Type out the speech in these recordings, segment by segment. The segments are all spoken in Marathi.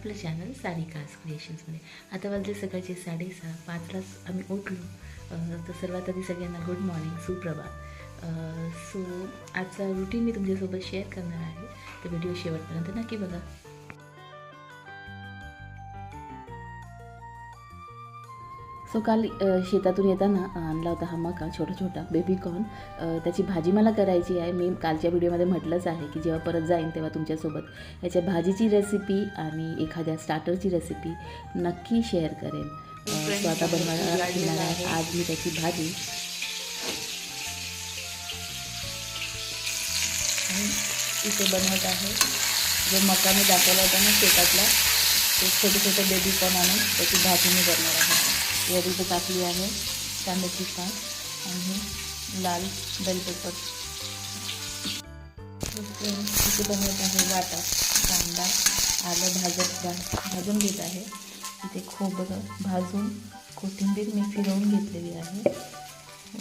आपलं चॅनल सारिकास क्रिएशन्समध्ये आता वाजले सकाळचे साडेसहा पाचलाच आम्ही उठलो तर सर्वात आधी सगळ्यांना गुड मॉर्निंग सुप्रभात. सो आजचा रुटीन मी तुमच्यासोबत शेअर करणार आहे. तर व्हिडिओ शेवटपर्यंत नक्की बघा. सो काल शेतातून येताना आणला होता हा मका छोटा छोटा बेबी कॉर्न अ, त्याची भाजी मला करायची आहे. मी कालच्या व्हिडिओमध्ये म्हटलंच आहे की जेव्हा परत जाईन तेव्हा तुमच्यासोबत याच्या भाजीची रेसिपी आणि एखाद्या स्टार्टरची रेसिपी नक्की शेअर करेन. सो आता बनवायला आहे आज मी त्याची भाजी. इथे बनवत आहे जो मका मी दाखवला होता ना शेतातला ते छोटे छोटे बेबी कॉर्न आणून त्याची भाजी मी करणार आहे. वरी टाकली आहे कांद्याची पात आणि लाल बेल पेपर इथे बनवत आहे वाटा कांदा आलं भाजत भाजून घेत आहे. इथे खोबरं भाजून कोथिंबीर मी फिरवून घेतलेली आहे.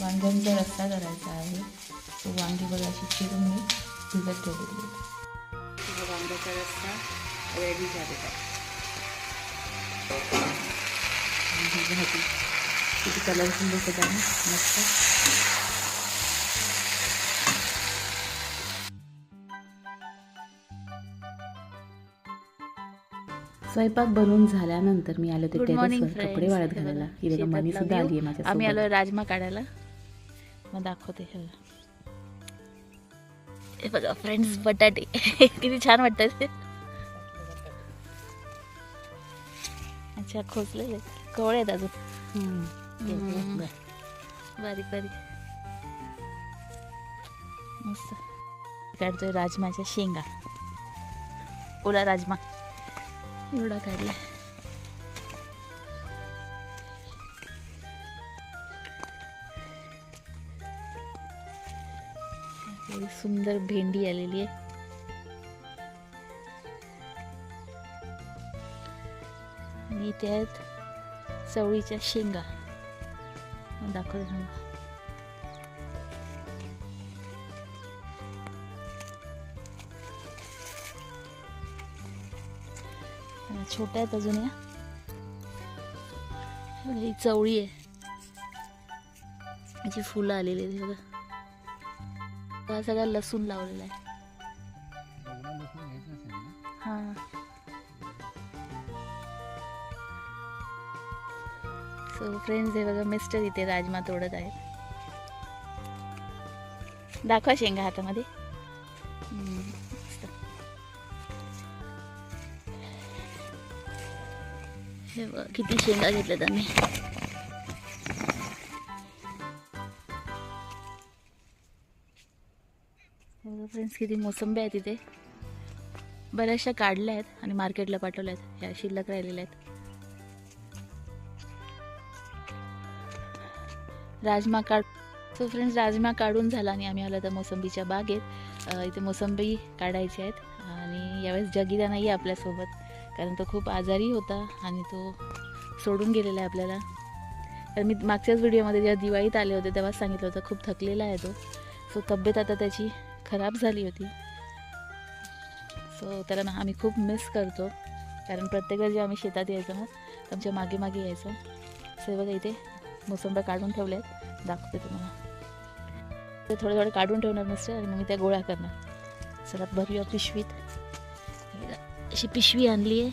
वांग्यांचा रस्सा करायचा आहे. तो वांगी बघा अशी चिरून मी भिजत ठेवलेली वांग्याचा रस्सा रेडी झालेला आहे. ही भाजी किती कलरफुल दिसत आहे मस्त. स्वयंपाक बनवून झाल्यानंतर मी आले टेरेसवर कपडे. वाळत घालायला. ही बघा मनी सुद्धा. आली आहे माझ्या आम्ही आलो राजमा काढायला. मग दाखवते बघा. हे बघा फ्रेंड्स बटाटे. किती छान वाटतात अच्छा खोचलेले कवळे आहेत अजून. बारीक बारीक. मस्त. काढतोय राजमाच्या शेंगा. ओला राजमा. एवढा काढला. सुंदर भेंडी आलेली आहे. इथे आहेत चवळीच्या शेंगा. दाखवते तुम्हाला. छोट्या आहेत अजून या. ही चवळी आहे. याची फुलं आलेली आहेत सगळं बघा. हा सगळा लसूण लावलेला आहे. फ्रेंड्स हे बघा मिस्टर इथे राजमा तोडत आहेत. दाखवा शेंगा हातामध्ये. हे बघा किती शेंगा घेतल्यात आम्ही. फ्रेंड्स किती मोसंबी आहेत तिथे बऱ्याचशा काढल्या आहेत आणि मार्केटला पाठवल्या आहेत. ह्या शिल्लक राहिलेल्या आहेत. राजमा काढ सो फ्रेंड्स राजमा काढून झाला आणि आम्ही आलो तर मोसंबीच्या बागेत. इथे मोसंबी काढायची आहेत आणि यावेळेस जगिरा नाही आहे आपल्यासोबत कारण तो खूप आजारी होता आणि तो सोडून गेलेला आहे आपल्याला. तर मी मागच्याच व्हिडिओमध्ये जेव्हा दिवाळीत आले होते तेव्हाच सांगितलं होतं खूप थकलेला आहे तो. सो तब्येत आता त्याची खराब झाली होती. सो त्याला ना आम्ही खूप मिस करतो कारण प्रत्येक वेळेस जेव्हा आम्ही शेतात यायचो ना आमच्या मागे मागे यायचो. सो काही बघा इथे मोसंब्या काढून ठेवल्या आहेत दाखवते तुम्हाला. ते थोडे थोडे काढून ठेवणार मिस्टर आणि मग मी त्या गोळ्या करणार. चला भरूया पिशवीत. अशी पिशवी आणली आहे.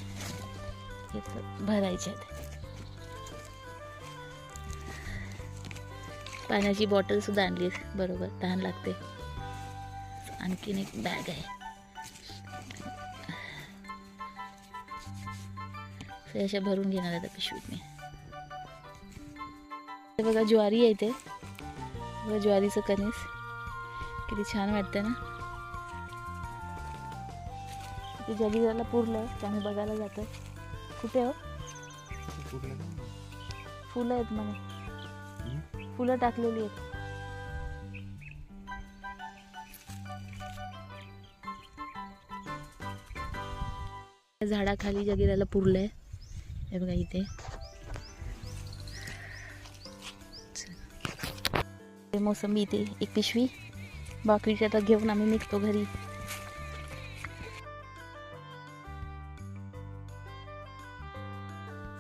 हे भरायच्या आहेत. पाण्याची बॉटल सुद्धा आणली आहे. बरोबर तहान लागते. आणखीन एक बॅग आहे. अशा भरून घेणार आता पिशवीत मी. हे बघा ज्वारी आहे इथे. बघा ज्वारीचं कणीस. किती छान वाटतं ना? ते जगिराला पुरलं आहे आम्ही बघायला जातो कुठे हो? फुलं आहेत मला फुलं टाकलेली आहेत. झाडाखाली जगिराला पुरलंय. हे बघा इथे. मोसंबी इथे एक पिशवी. बाकीच्या तर घेऊन आम्ही निघतो घरी.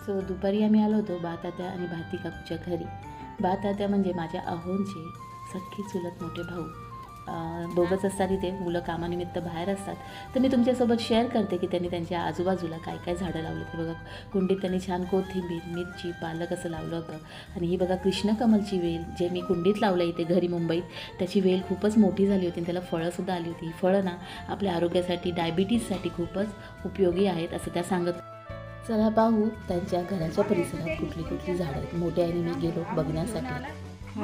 सो दुपारी आम्ही आलो होतो बातात्या आणि भाती काकूच्या घरी. बातात्या म्हणजे माझ्या आहोंचे सख्खी चुलत मोठे भाऊ. दोघंच असतात इथे मुलं कामानिमित्त बाहेर असतात. तर मी तुमच्यासोबत शेअर करते की त्यांनी त्यांच्या आजूबाजूला काय काय झाडं लावले ते बघा कुंडीत त्यांनी छान कोथिंबीर मिरची पालक असं लावलं होतं. आणि ही बघा कृष्णकमलची वेल जे मी कुंडीत लावलं इथे घरी मुंबईत त्याची वेल खूपच मोठी झाली होती आणि त्याला फळंसुद्धा आली होती. ही फळं ना आपल्या आरोग्यासाठी डायबिटीजसाठी खूपच उपयोगी आहेत असं त्या सांगत चला पाहू त्यांच्या घराच्या परिसरात कुठली कुठली झाडं आहेत. मोठ्या आणि मी गेलो बघण्यासाठी.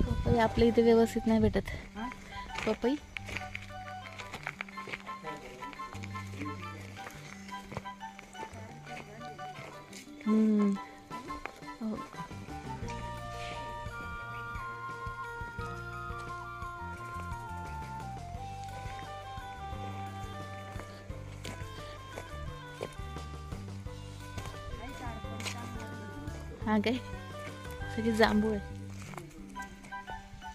पपई आपल्या इथे व्यवस्थित नाही भेटत? पपई हम्म. हो. हा काय सगळी जांभूळ आहे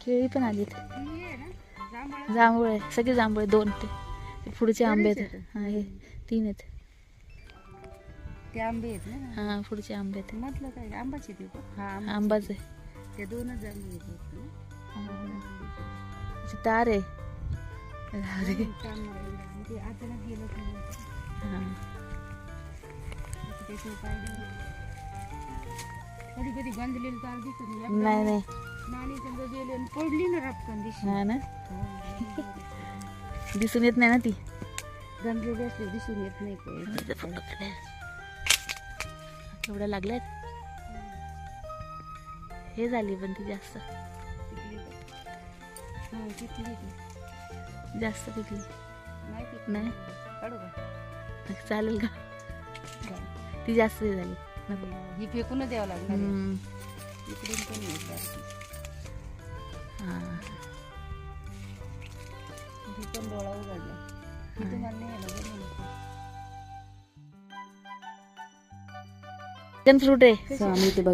केळी पण आलीत ही जांभळं. आहे सगळे जांभूळ आहे दोन ते पुढचे आंबे आहेत हा हे तीन आहेत ते आंबे आहेत ना हा पुढचे आंबे आहेत म्हटलं काय आंबाची ते? हा आंबा आंबाच आहे ते दोनच जांभळे आहेत तार आहे अचानक गेलं हा. कधी कधी गंजलेली तार दिसत नाही नाही नाही. नाणी समजा गेले आणि पडली ना रपकन दिसली हा ना? दिसून येत नाही ना ती? गंजलेली असली दिसून येत नाही एवढ्या लागल्यात? हे झाली पण ती जास्त? हा. जास्त पिकली नाही चालेल का? ती जास्त झाली. नको. ही फेकूनच द्यावं लागणार आहे. हम्म. इकडून पण. हा. ही पण डोळा उघडला तुम्हाला नाही आलं बरं म्हणते. ड्रॅगन फ्रूट आहे ते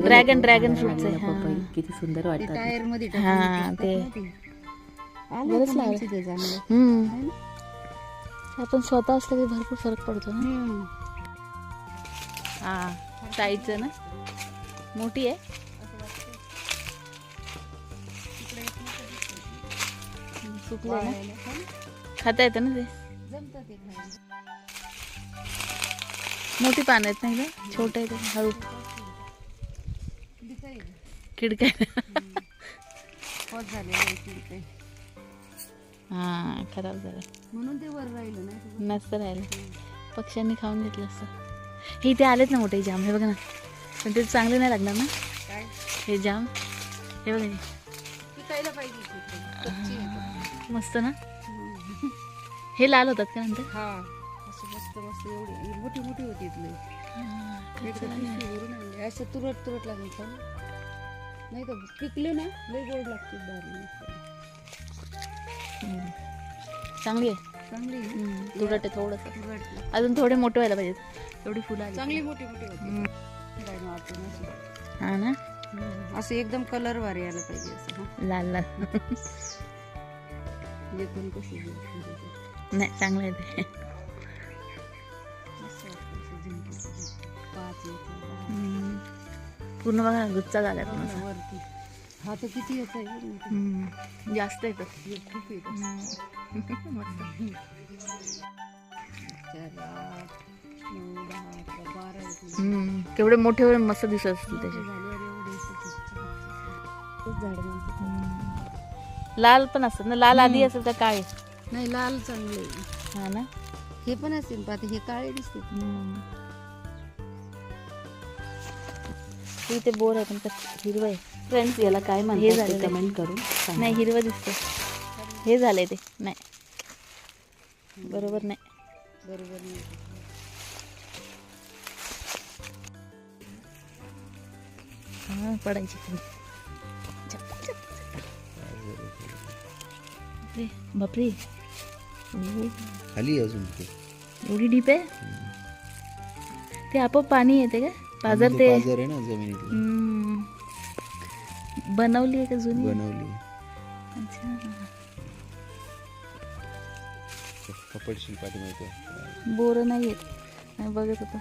ड्रॅगन. ड्रॅगन लागलेलं आहे, पपई. किती सुंदर ते वाटतात टायरमध्ये हा, ते. पिकतात ना ते. आलं बरंच होतं लागलं. माणसं ते चांगलं. हम्म. ना? आपण स्वतः असलं की भरपूर फरक पडतो ना हम्म. हा साईडचं ना. मोठी आहे. सुकलं ना. खाता येतं ना ते. मोठी पानं आहेत नाही का छोटे आहे ते. हळू. तिकडे. हा खराब झालं. म्हणून ते वर राहिलं नसतं राहिलं. पक्ष्यांनी खाऊन घेतलं असतं हे इथे आलेत ना मोठे जाम हे बघा ना. पण ते चांगले नाही लागणार ना? काय? हे जाम. हे बघा. पिकायला पाहिजे. मस्त ना. हे लाल होतात का नंतर? हा. असं मस्त मस्त एवढी. मोठी मोठी होती इथली. असं तुरट तुरट लागून खाऊन नाही तर पिकले ना लय गोड लागते चांगली आहे. चांगली तुरट आहे थोडंसं. अजून थोडे मोठे व्हायला पाहिजेत. एवढी फुलं आली. चांगली मोठी मोठी. हा ना. असं एकदम कलर वारे यायला पाहिजे असं हा. लाल लाल. जे पण कशी मस्त नाही चांगलं आहे. पूर्ण बघा गुच्चा झाला पूर्ण. वरती. हा तर किती येत आहे. जास्त खूप मस्त. केवढे मोठे मस्त दिसत असतील त्याचे. लाल पण असतात ना? लाल आधी असेल तर काळे. नाही लाल चांगले. हा ना? हे पण असेल पाहते हे काळे दिसते. इथे बोर आहे पण हिरवं आहे. फ्रेंड्स याला काय हे आहे. कमेंट करून. नाही हिरवं दिसतं हे झालंय ते. नाही. बरोबर नाही. बरोबर नाही. हा पडायची. बापरे खाली अजून ते. एवढी डीप आहे? ते आपोआप पाणी येते का? बाजार ते आहे ना जमिनीतलं. हम्म. बनवली आहे का जुनी? बनवली. अच्छा. बोरं नाही येत नाही बघत होता.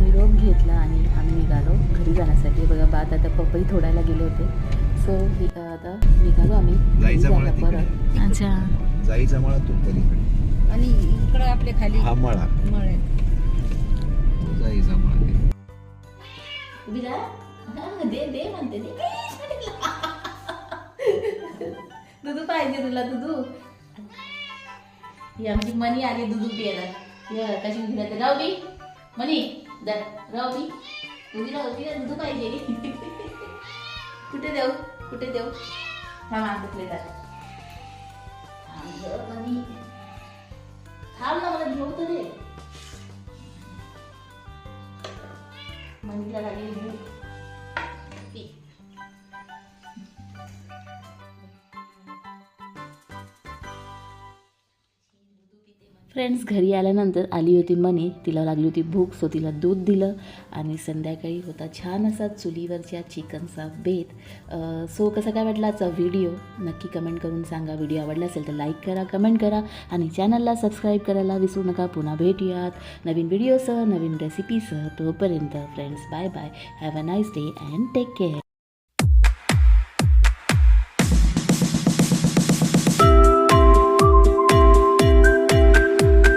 निरोप घेतला आणि आम्ही निघालो. घरी जाण्यासाठी. बघा बात आता पपई तोडायला गेले होते. सो आता निघालो आम्ही. परत. अच्छा. जाईचा मळा तो आणि इकडं आपल्या खाली हा मळा. मळ विरा दे दे म्हणते दे दुधू पाहिजे तुला दुधू ही आमची मनी आली दुधू प्यायला हे कशी दिला तर राहू बी मनी दर राहू बी तुझी राहू तिला दुधू पाहिजे कुठे देऊ कुठे देऊ थांब आणतले तर थांब ना मला घेऊ तर दे मनीला लागली भूक फ्रेंड्स घरी आल्यानंतर आली होती मनी. तिला लागली होती भूक सो तिला दूध दिलं आणि संध्याकाळी होता छान असा चुलीवरच्या चिकनचा बेत. सो कसा काय वाटला आजचा व्हिडिओ नक्की कमेंट करून सांगा. व्हिडिओ आवडला असेल तर लाईक करा कमेंट करा आणि चॅनलला सबस्क्राईब करायला विसरू नका. पुन्हा भेटूयात नवीन व्हिडिओसह नवीन रेसिपीसह तोपर्यंत friends bye bye have a nice day and take care